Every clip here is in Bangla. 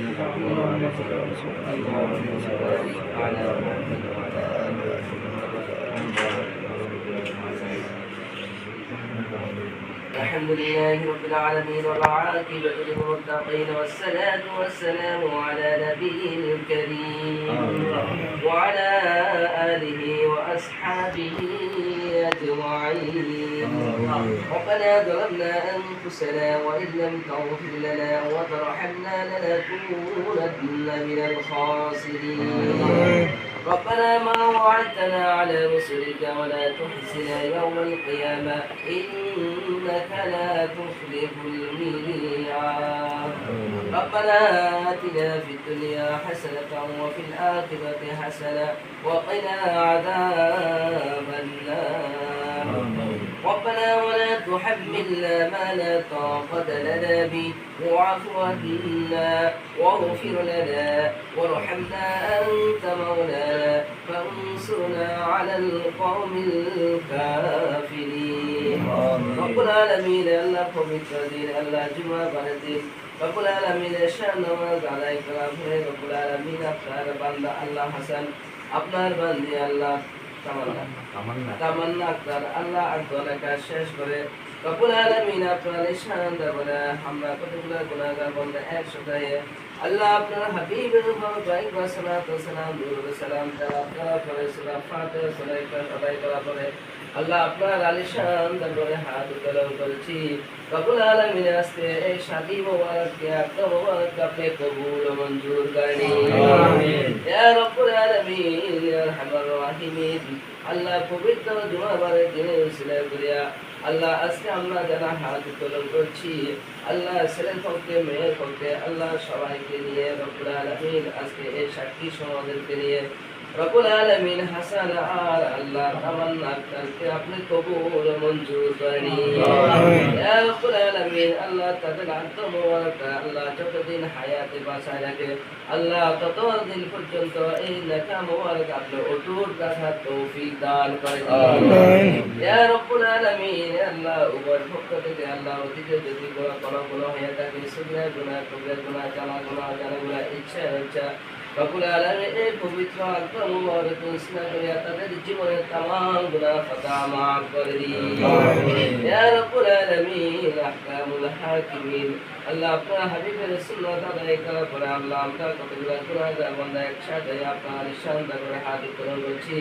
اللهم على محمد وعلى الحمد لله رب العالمين والعاقبة للمتقين والصلاة والسلام على نبينا الكريم وعلى آله وأصحابه أجمعين ربنا ظلمنا أنفسنا وإن لم تغفر لنا وترحمنا لنكونن من الخاسرين. ربنا ما وعدتنا على رسلك ولا تحزنا يوم القيامة. إنك لا تخلف الميعاد. ربنا آتنا في الدنيا حسنة وفي الآخرة حسنة وقنا عذاب تحملنا ما لا طاقة لنا به واعف عنا واغفر لنا وارحمنا أنت مولانا فانصرنا على القوم الكافرين رب العالمين الله পবিত্র দিন আল্লাহ জুমা বারের দিন রব্বুল আলামিনের শান নামাজ আদায় করা হয়ে রব্বুল আলামিন আপনার বান্দা আল্লাহ হাসান আপনার বান্দি আল্লাহ তামান্না তামান্না আক্তার আল্লাহ আকবর কাজ শেষ করে রব্বুল আলামিন আপনার শান দরবারে আমরা কতগুলো গুনাহগার বান্দা একসাথে আল্লাহ আপনার হাবিবের উপর বাইক বা সালাত ও সালাম দুরুদ সালাম তাআলা করে সূরা ফাতিহা সূরা ইখলাস করে আল্লাহ আপনার আলিশান দরবারে হাত উত্তোলন করেছি। রব্বুল আলামিন আজকে এই শাদি মোবারক কে আপনার মোবারক আপনি কবুল ও মঞ্জুর করেন আমিন। ইয়া রব্বুল আলামিন ইয়া আল্লাহ পবিত্র জুমাবারের দিনে উসিলা করিয়া আল্লাহ আজকে আমরা যারা হাত উত্তোলন করছি আল্লাহ ছেলের পক্ষে মেয়ের পক্ষে আল্লাহ সবাইকে নিয়ে রব্বুল আলামিন আজকে এই সাক্ষী সমাজকে নিয়ে রব্বুল আলামিন হাসান আর আল্লাহ তামান্না আক্তারকে আপনি কবুল ও মঞ্জুর করেন আমিন। আল্লাহ তাদের আত্মমোবারক আল্লাহ যতদিন হায়াতে বাঁচায় রাখে আল্লাহ ততদিন পর্যন্ত এই নেকা মোবারক আপনি অটুট রাখার তৌফিক দান করে রব্বুল আলামিন আল্লাহ উভয় পক্ষ থেকে আল্লাহ অতীতে যদি কোনো কোনো হয়ে থাকে সুগ্রা গুণা কবিরা গুণা জানা গুণা জানা গুণা ইচ্ছা ইচ্ছা রব্বুল আলামিন এই পবিত্র আত্মা মুবারক উসনা করিয়া তাদের জীবনের তামাম গুনাহ খাতা মাফ করে দিন। ইয়া রব্বুল আলামিন আহকামুল হাকিমিন। আল্লাহ আপনার হাবিবের সুন্নাত আদায় করার পরে আল্লাহ আমরা কতগুলো গুনাহগার বান্দা একসাথে আপনার শানদার করে হাত উত্তোলন করছি।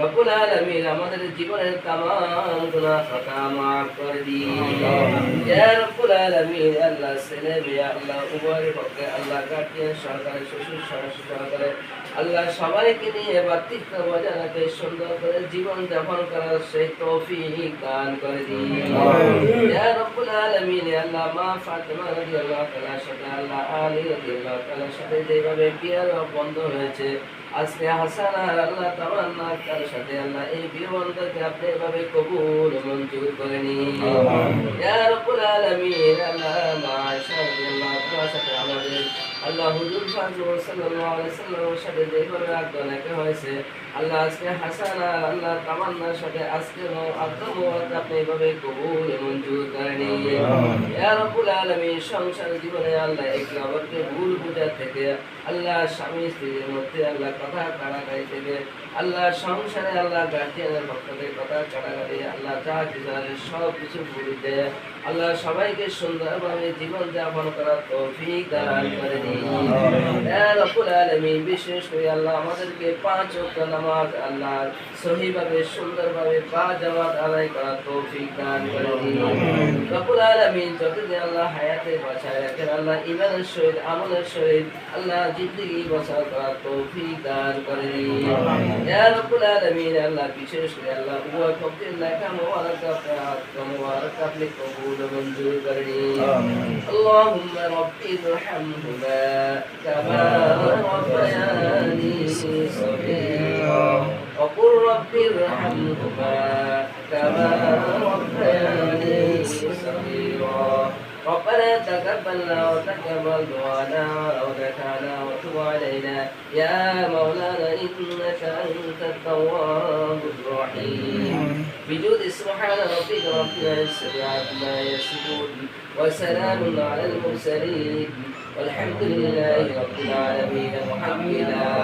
রব্বুল আলামিন আমাদের জীবনের তামাম গুনাহ খাতা মাফ করে দিন। রব্বুল আলামিন আল্লাহ ছেলে মেয়ে আল্লাহ উভয়ের পক্ষে আল্লাহ গার্ডিয়ান সহকারে শ্বশুর সহকারে আল্লাহ সবাইকে নিয়ে বাতিক বজায় রাখে সুন্দর করে জীবন যাপন করার সেই তৌফিক দান করে দিন। ইয়া রব্বুল আলামিন আল্লাহ মা ফাতেমা রাদিয়াল্লাহু সাথে আল্লাহ আলী রাদিয়াল্লাহু সাথে যেভাবে বিয়ার বন্ধ হয়েছে আজকে হাসান আর আল্লাহ তামান্না তার সাথে আল্লাহ এই বিয়ে বন্ধকে আপনি এভাবে কবুল মঞ্জুর করে নিন। ইয়া রব্বুল আলামিন আল্লাহ মা আয়েশা রাদিয়াল্লাহু তাআলার সাথে আমাদের হুজুর পাক সাল্লাল্লাহু আলাইহি সাল্লামের সাথে যেভাবে আগ্রহ হয়েছে। আল্লাহ আজকে হাসান আল্লাহ তামান্নার সাথে আজকে আত্মমত আপনি এভাবে কবুল মঞ্জুর করে নিন রব্বুল আলামিন সংসার জীবনে আল্লাহ এক নম্বরকে ভুল বোঝা থেকে আল্লাহ স্বামী স্ত্রীর মধ্যে আল্লাহ কথা কাড়াকাড়ি থেকে আল্লাহ সংসারে আল্লাহ গার্জিয়ানের পক্ষ থেকে কথা কাড়াকাড়ি আল্লাহ যা কিছু সব কিছু ভুলে দেয় আল্লাহ সবাইকে সুন্দরভাবে জীবন যাপন করার তৌফিক দান করে দিন। ইয়া রব্বুল আলামিন বিশেষ করে আল্লাহ আমাদেরকে পাঁচ ওয়াক্ত নামাজ আল্লাহ সহিভাবে সুন্দরভাবে পা জামাত আদায় করার তৌফিক দান করে দিন রব্বুল আলামিন যতদিন আল্লাহ হায়াতে বাঁচায় রাখেন আল্লাহ ইমানের সহিত আমলের সহিত আল্লাহ জিন্দগি বসা করার তৌফিক দান করে দিন ইয়া রব্বুল আলামিন আল্লাহ বিশেষ করে আল্লাহ উভয় পক্ষের লেখা মোবারক আপনার হাত মোবারক আপনি কবুল ও মঞ্জুর করে দিন اللهم رب ارحمهما كما ربياني صغيرا وقل رب ارحمهما كما ربياني صغيرا. ربنا تقبلنا وتقبل دعانا وركعنا وتب علينا. يا مولانا إنك أنت التواب الرحيم. بجود سبحان ربك رب العزة عما يصفون وسلام على المرسلين. والحمد لله رب العالمين. اله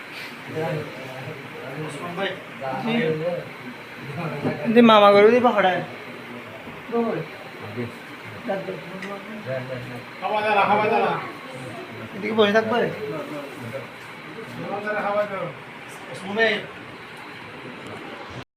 দি মামা গরু দিব হড়ায় এদিকে বসে থাকবে।